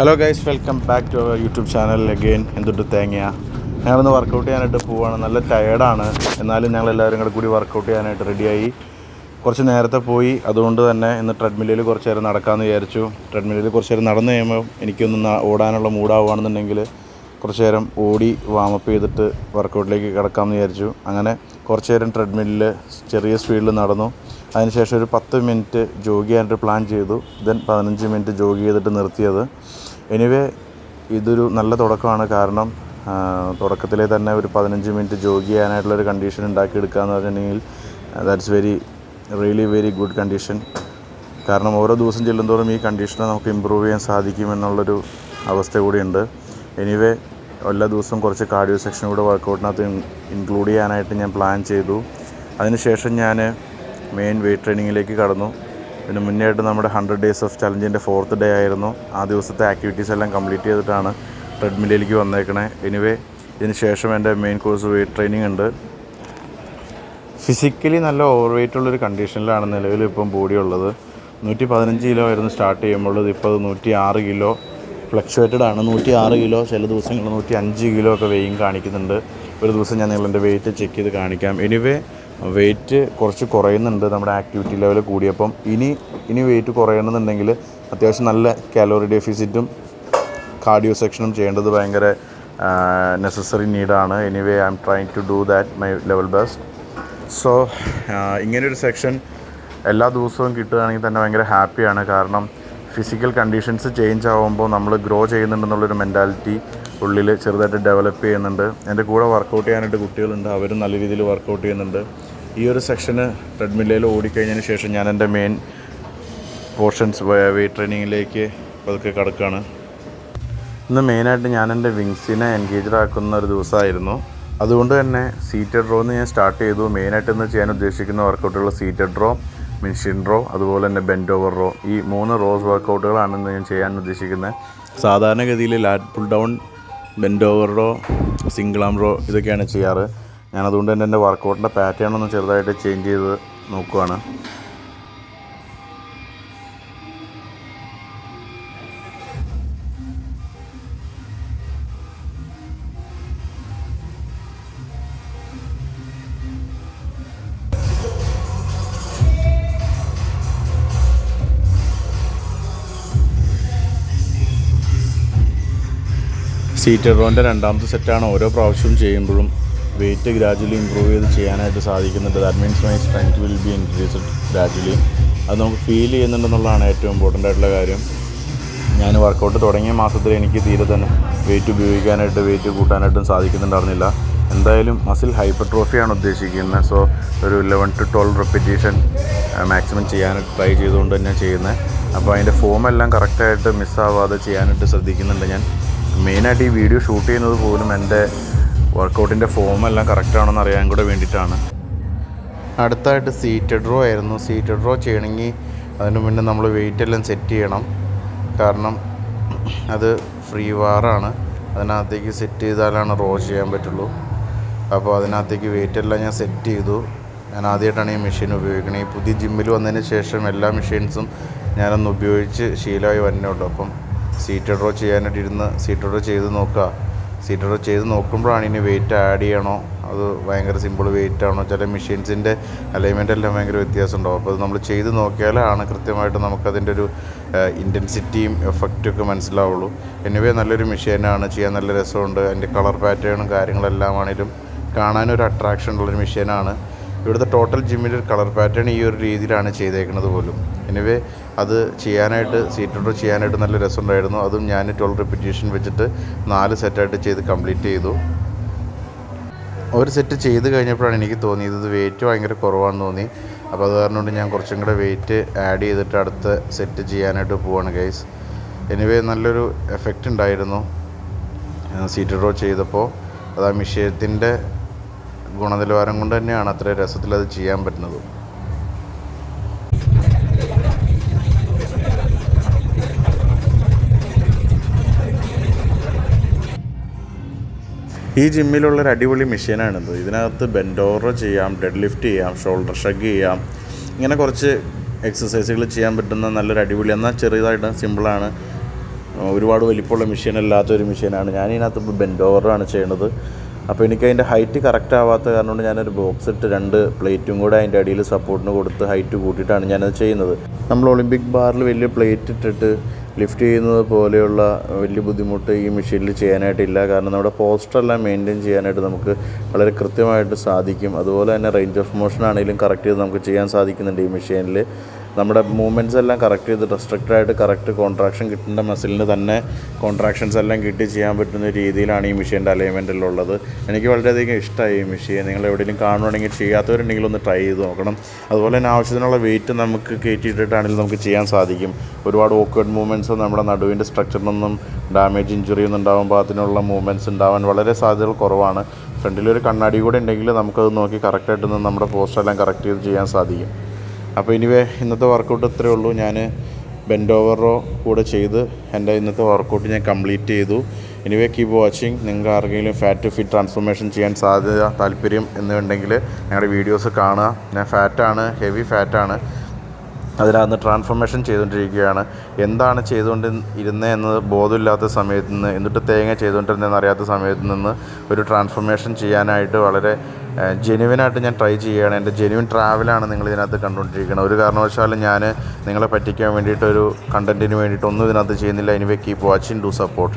Hello guys welcome back to our YouTube channel again എന്തുട്ട് തേങ്ങ ഞങ്ങളൊന്ന് workout ചെയ്യാനായിട്ട് പോവാണ്. നല്ല ടയേർഡാണ് എന്നാലും ഞങ്ങൾ എല്ലാവരും കൂടെ കൂടി വർക്കൗട്ട് ചെയ്യാനായിട്ട് റെഡിയായി കുറച്ച് നേരത്തെ പോയി. അതുകൊണ്ട് തന്നെ ഇന്ന് ട്രെഡ്മില്ലിൽ കുറച്ച് നേരം നടക്കാമെന്ന് വിചാരിച്ചു. ട്രെഡ്മില്ലിൽ കുറച്ച് നേരം നടന്നു കഴിയുമ്പോൾ എനിക്കൊന്ന് ഓടാനുള്ള മൂഡാവുകയാണെന്നുണ്ടെങ്കിൽ കുറച്ച് നേരം ഓടി വാമപ്പ് ചെയ്തിട്ട് വർക്കൗട്ടിലേക്ക് കിടക്കാമെന്ന് വിചാരിച്ചു. അങ്ങനെ കുറച്ച് നേരം ട്രെഡ്മില്ലിൽ ചെറിയ സ്പീഡിൽ നടന്നു. അതിനുശേഷം ഒരു പത്ത് മിനിറ്റ് ജോഗ് ചെയ്യാനായിട്ട് പ്ലാൻ ചെയ്തു. ദെൻ പതിനഞ്ച് മിനിറ്റ് ജോഗ് ചെയ്തിട്ട് നിർത്തിയത്. എനിവേ ഇതൊരു നല്ല തുടക്കമാണ്. കാരണം തുടക്കത്തിലെ തന്നെ ഒരു പതിനഞ്ച് മിനിറ്റ് ജോഗ് ചെയ്യാനായിട്ടുള്ളൊരു കണ്ടീഷൻ ഉണ്ടാക്കിയെടുക്കുക എന്ന് പറഞ്ഞിട്ടുണ്ടെങ്കിൽ that's very really very good condition കാരണം ഓരോ ദിവസം ചെല്ലുന്തോറും ഈ കണ്ടീഷനെ നമുക്ക് ഇമ്പ്രൂവ് ചെയ്യാൻ സാധിക്കുമെന്നുള്ളൊരു അവസ്ഥ കൂടിയുണ്ട്. എനിവേ എല്ലാ ദിവസവും കുറച്ച് കാർഡിയോ സെക്ഷൻ കൂടെ വർക്കൗട്ടിനകത്ത് ഇൻക്ലൂഡ് ചെയ്യാനായിട്ട് ഞാൻ പ്ലാൻ ചെയ്തു. അതിനുശേഷം ഞാൻ മെയിൻ വെയിറ്റ് ട്രെയിനിങ്ങിലേക്ക് കടന്നു. പിന്നെ മുന്നേയായിട്ട് നമ്മുടെ ഹൺഡ്രഡ് ഡേയ്സ് ഓഫ് ചലഞ്ചിന്റെ ഫോർത്ത് ഡേ ആയിരുന്നു. ആ ദിവസത്തെ ആക്ടിവിറ്റീസ് എല്ലാം കംപ്ലീറ്റ് ചെയ്തിട്ടാണ് ട്രെഡ്മില്ലിലേക്ക് വന്നേക്കണേ. എനിവേ ഇതിന് ശേഷം എന്റെ മെയിൻ കോഴ്സ് വെയിറ്റ് ട്രെയിനിങ് ഉണ്ട്. ഫിസിക്കലി നല്ല ഓവർ വെയിറ്റ് ഉള്ളൊരു കണ്ടീഷനിലാണ് നിലവിൽ ഇപ്പം ബോഡി ഉള്ളത്. നൂറ്റി പതിനഞ്ച് കിലോ ആയിരുന്നു സ്റ്റാർട്ട് ചെയ്യുമ്പോൾ ഇപ്പോൾ നൂറ്റി ആറ് കിലോ ഫ്ലക്ച്വേറ്റഡ് ആണ്. നൂറ്റി ആറ് കിലോ ചില ദിവസങ്ങളിൽ നൂറ്റി അഞ്ച് കിലോ ഒക്കെ വെയിങ് കാണിക്കുന്നുണ്ട്. ഒരു ദിവസം ഞാൻ നിങ്ങളെന്റെ വെയിറ്റ് ചെക്ക് ചെയ്ത് കാണിക്കാം. എനിവേ വെയിറ്റ് കുറച്ച് കുറയുന്നുണ്ട് നമ്മുടെ ആക്ടിവിറ്റി ലെവൽ കൂടിയപ്പം. ഇനി ഇനി വെയിറ്റ് കുറയണമെന്നുണ്ടെങ്കിൽ അത്യാവശ്യം നല്ല കാലോറി ഡെഫിസിറ്റും കാർഡിയോ സെക്ഷനും ചെയ്യേണ്ടത് ഭയങ്കര necessary നീഡാണ് anyway I'm trying to do that my level best so ഇങ്ങനൊരു സെക്ഷൻ എല്ലാ ദിവസവും കിട്ടുകയാണെങ്കിൽ തന്നെ ഭയങ്കര ഹാപ്പിയാണ് കാരണം ഫിസിക്കൽ കണ്ടീഷൻസ് ചേഞ്ച് ആകുമ്പോൾ നമ്മൾ ഗ്രോ ചെയ്യുന്നുണ്ടെന്നുള്ളൊരു മെന്റാലിറ്റി ഉള്ളിൽ ചെറുതായിട്ട് ഡെവലപ്പ് ചെയ്യുന്നുണ്ട്. എന്റെ കൂടെ വർക്കൗട്ട് ചെയ്യാനായിട്ട് കുട്ടികളുണ്ട്. അവരും നല്ല രീതിയിൽ വർക്കൗട്ട് ചെയ്യുന്നുണ്ട്. ഈ ഒരു സെക്ഷന് ട്രെഡ്മില്ലയിൽ ഓടിക്കഴിഞ്ഞതിന് ശേഷം ഞാൻ എന്റെ മെയിൻ പോർഷൻസ് വെയിറ്റ് ട്രെയിനിങ്ങിലേക്ക് പതുക്കെ കടക്കുകയാണ് ഇന്ന് മെയിനായിട്ട് ഞാൻ എന്റെ വിങ്സിനെ എൻഗേജ്ഡ് ആക്കുന്ന ഒരു ദിവസമായിരുന്നു. അതുകൊണ്ട് തന്നെ സീറ്റഡ് ഡ്രോ എന്ന് ഞാൻ സ്റ്റാർട്ട് ചെയ്തു. മെയിനായിട്ട് ഇന്ന് ചെയ്യാൻ ഉദ്ദേശിക്കുന്ന വർക്കൗട്ടുകൾ സീറ്റഡ് ഡ്രോ മിൻഷിൻ ഡ്രോ അതുപോലെ തന്നെ ബെൻഡ് ഓവർ റോ ഈ മൂന്ന് റോസ് വർക്കൗട്ടുകളാണ് ഇന്ന് ഞാൻ ചെയ്യാൻ ഉദ്ദേശിക്കുന്നത്. സാധാരണഗതിയിൽ lat pull down bend over row single arm row ഇതൊക്കെയാണ് ചെയ്യാറ്. ഞാൻ അതുകൊണ്ട് തന്നെ എന്റെ വർക്കൗട്ടിന്റെ പാറ്റേൺ ഒന്ന് ചെറുതായിട്ട് ചേഞ്ച് ചെയ്ത് നോക്കുകയാണ് സീറ്റർ റോന്റെ രണ്ടാമത്തെ സെറ്റാണ് ഓരോ പ്രാവശ്യവും ചെയ്യുമ്പോഴും വെയിറ്റ് ഗ്രാജുവലി ഇമ്പ്രൂവ് ചെയ്ത് ചെയ്യാനായിട്ട് സാധിക്കുന്നുണ്ട്. That means my strength will be increased gradually അത് നമുക്ക് ഫീൽ ചെയ്യുന്നുണ്ടെന്നുള്ളതാണ് ഏറ്റവും ഇമ്പോർട്ടന്റ് ആയിട്ടുള്ള കാര്യം. ഞാൻ വർക്കൗട്ട് തുടങ്ങിയ മാസത്തിൽ എനിക്ക് തീരെ തന്നെ വെയിറ്റ് ഉപയോഗിക്കാനായിട്ട് വെയിറ്റ് കൂട്ടാനായിട്ടും സാധിക്കുന്നുണ്ടായിരുന്നില്ല. എന്തായാലും മസിൽ ഹൈപ്പർട്രോഫിയാണ് ഉദ്ദേശിക്കുന്നത്. സോ ഒരു eleven to twelve repetition maximum ചെയ്യാനായിട്ട് ട്രൈ ചെയ്തുകൊണ്ട് തന്നെ ചെയ്യുന്നത് അപ്പോൾ അതിന്റെ ഫോമെല്ലാം കറക്റ്റായിട്ട് മിസ്സാവാതെ ചെയ്യാനായിട്ട് ശ്രദ്ധിക്കുന്നുണ്ട് ഞാൻ. മെയിനായിട്ട് ഈ വീഡിയോ ഷൂട്ട് ചെയ്യുന്നത് പോലും എന്റെ വർക്കൗട്ടിന്റെ ഫോം എല്ലാം കറക്റ്റാണെന്ന് അറിയാൻ കൂടെ വേണ്ടിയിട്ടാണ്. അടുത്തായിട്ട് സീറ്റഡ് റോ ആയിരുന്നു. സീറ്റഡ് റോ ചെയ്യണമെങ്കിൽ അതിന് മുന്നേ നമ്മൾ വെയിറ്റ് എല്ലാം സെറ്റ് ചെയ്യണം. കാരണം അത് ഫ്രീ വാറാണ് അതിനകത്തേക്ക് സെറ്റ് ചെയ്താലാണ് റോ ചെയ്യാൻ പറ്റുള്ളൂ. അപ്പോൾ അതിനകത്തേക്ക് വെയിറ്റ് എല്ലാം ഞാൻ സെറ്റ് ചെയ്തു. ഞാൻ ആദ്യമായിട്ടാണ് ഈ മെഷീൻ ഉപയോഗിക്കുന്നത് ഈ പുതിയ ജിമ്മിൽ വന്നതിന് ശേഷം എല്ലാ മെഷീൻസും ഞാനൊന്ന് ഉപയോഗിച്ച് ശീലമായി വരുന്നുള്ളൂ അപ്പം സീറ്റ് ഡ്രോ ചെയ്യാനായിട്ട് ഇരുന്ന് സീറ്റ് ഡ്രോ ചെയ്ത് നോക്കുക. സീറ്റ് ഡ്രോ ചെയ്ത് നോക്കുമ്പോഴാണ് ഇനി വെയിറ്റ് ആഡ് ചെയ്യണോ? അത് ഭയങ്കര സിമ്പിൾ വെയിറ്റ് ആണോ? ചില മെഷീൻസിന്റെ അലൈൻമെന്റ് എല്ലാം ഭയങ്കര വ്യത്യാസം ഉണ്ടാവും അപ്പോൾ അത് നമ്മൾ ചെയ്ത് നോക്കിയാലാണ് കൃത്യമായിട്ട് നമുക്കതിന്റെ ഒരു ഇന്റൻസിറ്റിയും എഫക്റ്റും ഒക്കെ മനസ്സിലാവുള്ളൂ. എനിവേ നല്ലൊരു മെഷീനാണ് ചെയ്യാൻ നല്ല രസമുണ്ട്. അതിന്റെ കളർ പാറ്റേണും കാര്യങ്ങളെല്ലാം ആണെങ്കിലും കാണാനൊരു അട്രാക്ഷൻ ഉള്ളൊരു മെഷീനാണ് ഇവിടുത്തെ ടോട്ടൽ ജിമ്മിന്റെ ഒരു കളർ പാറ്റേൺ ഈ ഒരു രീതിയിലാണ് ചെയ്തേക്കുന്നത് പോലും. എനിവേ അത് ചെയ്യാനായിട്ട് സീറ്റ് ചെയ്യാനായിട്ട് നല്ല രസമുണ്ടായിരുന്നു. അതും ഞാൻ ട്വൽവ് റിപ്പിറ്റേഷൻ വെച്ചിട്ട് നാല് സെറ്റായിട്ട് ചെയ്ത് കംപ്ലീറ്റ് ചെയ്തു. ഒരു സെറ്റ് ചെയ്ത് കഴിഞ്ഞപ്പോഴാണ് എനിക്ക് തോന്നിയത് ഇത് വെയിറ്റ് ഭയങ്കര കുറവാണെന്ന് തോന്നി. അപ്പോൾ അത് കാരണം കൊണ്ട് ഞാൻ കുറച്ചും കൂടെ വെയിറ്റ് ആഡ് ചെയ്തിട്ട് അടുത്ത സെറ്റ് ചെയ്യാനായിട്ട് പോവാണ് ഗൈസ് എനിവേ നല്ലൊരു എഫക്റ്റ് ഉണ്ടായിരുന്നു. സീറ്റ് ഡ്രോ ചെയ്തപ്പോൾ. അത് ആ മിഷയത്തിന്റെ ഗുണനിലവാരം കൊണ്ട് തന്നെയാണ് അത്ര രസത്തിൽ അത് ചെയ്യാൻ പറ്റുന്നത്. ഈ ജിമ്മിലുള്ള ജിമ്മിലുള്ളൊരു അടിപൊളി മെഷീനാണിത്. ഇതിനകത്ത് ബെൻഡോർ ചെയ്യാം ഡെഡ് ലിഫ്റ്റ് ചെയ്യാം ഷോൾഡർ ഷഗ് ചെയ്യാം. ഇങ്ങനെ കുറച്ച് എക്സസൈസുകൾ ചെയ്യാൻ പറ്റുന്ന നല്ലൊരു അടിപൊളി എന്നാൽ ചെറിയതായിട്ട് സിമ്പിളാണ്. ഒരുപാട് വലിപ്പമുള്ള മെഷീൻ അല്ലാത്തൊരു മെഷീനാണ്. ഞാൻ ഇതിനകത്ത് ഇപ്പോൾ ബെൻഡ് ചെയ്യുന്നത്. അപ്പോൾ എനിക്ക് അതിന്റെ ഹൈറ്റ് കറക്റ്റ് ആവാത്ത കാരണം കൊണ്ട് ഞാനൊരു ബോക്സ് ഇട്ട് രണ്ട് പ്ലേറ്റും കൂടെ അതിന്റെ അടിയിൽ സപ്പോർട്ടിന് കൊടുത്ത് ഹൈറ്റ് കൂട്ടിയിട്ടാണ് ഞാനത് ചെയ്യുന്നത്. നമ്മൾ ഒളിമ്പിക് ബാറിൽ വലിയ പ്ലേറ്റ് ഇട്ടിട്ട് ലിഫ്റ്റ് ചെയ്യുന്നത് പോലെയുള്ള വലിയ ബുദ്ധിമുട്ട് ഈ മെഷീനിൽ ചെയ്യാനായിട്ടില്ല കാരണം നമ്മുടെ പോസ്റ്ററെല്ലാം മെയിന്റെയിൻ ചെയ്യാനായിട്ട് നമുക്ക് വളരെ കൃത്യമായിട്ട് സാധിക്കും. അതുപോലെ തന്നെ റേഞ്ച് ഓഫ് മോഷൻ ആണെങ്കിലും കറക്റ്റ് ചെയ്ത് നമുക്ക് ചെയ്യാൻ സാധിക്കുന്നുണ്ട് ഈ മെഷീനിൽ നമ്മുടെ മൂവ്മെന്റ്സ് എല്ലാം കറക്റ്റ് ചെയ്ത് റെസ്ട്രിക്റ്റഡ് ആയിട്ട് കറക്റ്റ് കോൺട്രാക്ഷൻ കിട്ടേണ്ട മസിലിന് തന്നെ കോൺട്രാക്ഷൻസ് എല്ലാം കിട്ടി ചെയ്യാൻ പറ്റുന്ന രീതിയിലാണ് ഈ മെഷീന്റെ അലൈൻമെന്റിലുള്ളത് എനിക്ക് വളരെയധികം ഇഷ്ടമായി ഈ മെഷീൻ നിങ്ങൾ എവിടെയെങ്കിലും കാണുവാണെങ്കിൽ ചെയ്യാത്തവരുണ്ടെങ്കിൽ ഒന്ന് ട്രൈ ചെയ്ത് നോക്കണം. അതുപോലെ തന്നെ ആവശ്യത്തിനുള്ള വെയിറ്റ് നമുക്ക് കയറ്റിയിട്ടിട്ടാണെങ്കിലും നമുക്ക് ചെയ്യാൻ സാധിക്കും. ഒരുപാട് ഓക്വേഡ് മൂവ്മെന്റ്സ് നമ്മുടെ നടുവിന്റെ സ്ട്രക്ചറിനൊന്നും ഡാമേജ് ഇഞ്ചുറി ഒന്നും ഉണ്ടാവാൻ പാകത്തിനുള്ള മൂവ്മെന്റ്സ് ഉണ്ടാവാൻ വളരെ സാധ്യതകൾ കുറവാണ്. ഫ്രണ്ടിലൊരു കണ്ണാടി കൂടെ ഉണ്ടെങ്കിൽ നമുക്കത് നോക്കി കറക്റ്റായിട്ട് നമ്മുടെ പോസ്റ്റെല്ലാം കറക്റ്റ് ചെയ്ത് ചെയ്യാൻ സാധിക്കും. അപ്പോൾ ഇനിവേ ഇന്നത്തെ വർക്കൗട്ട് ഇത്രയേ ഉള്ളൂ. ഞാൻ ബെൻഡ് ഓവറോ കൂടെ ചെയ്ത് എന്റെ ഇന്നത്തെ വർക്കൗട്ട് ഞാൻ കംപ്ലീറ്റ് ചെയ്തു. എനിവേ കീപ്പ് വാച്ചിങ് നിങ്ങൾക്ക് ആർക്കെങ്കിലും ഫാറ്റ് ഫിറ്റ് ട്രാൻസ്ഫോർമേഷൻ ചെയ്യാൻ സാധ്യത താല്പര്യം എന്നുണ്ടെങ്കിൽ ഞങ്ങളുടെ വീഡിയോസ് കാണുക. ഞാൻ ഫാറ്റാണ് ഹെവി ഫാറ്റാണ് അതിനകത്ത് ട്രാൻസ്ഫോർമേഷൻ ചെയ്തുകൊണ്ടിരിക്കുകയാണ്. എന്താണ് ചെയ്തുകൊണ്ട് ഇരുന്നത് ബോധമില്ലാത്ത സമയത്ത് നിന്ന് എന്നിട്ട് തേങ്ങ ചെയ്തുകൊണ്ടിരുന്നതെന്ന് അറിയാത്ത സമയത്ത് നിന്ന് ഒരു ട്രാൻസ്ഫോർമേഷൻ ചെയ്യാനായിട്ട് വളരെ ജെനുവിനായിട്ട് ഞാൻ ട്രൈ ചെയ്യുകയാണ്. എന്റെ ജെനുവിൻ ട്രാവലാണ് നിങ്ങൾ ഇതിനകത്ത് കണ്ടുകൊണ്ടിരിക്കുന്നത്. ഒരു കാരണവശാലും ഞാൻ നിങ്ങളെ പറ്റിക്കാൻ വേണ്ടിയിട്ടൊരു കണ്ടന്റിന് വേണ്ടിയിട്ടൊന്നും ഇതിനകത്ത് ചെയ്യുന്നില്ല. Anyway keep watching to support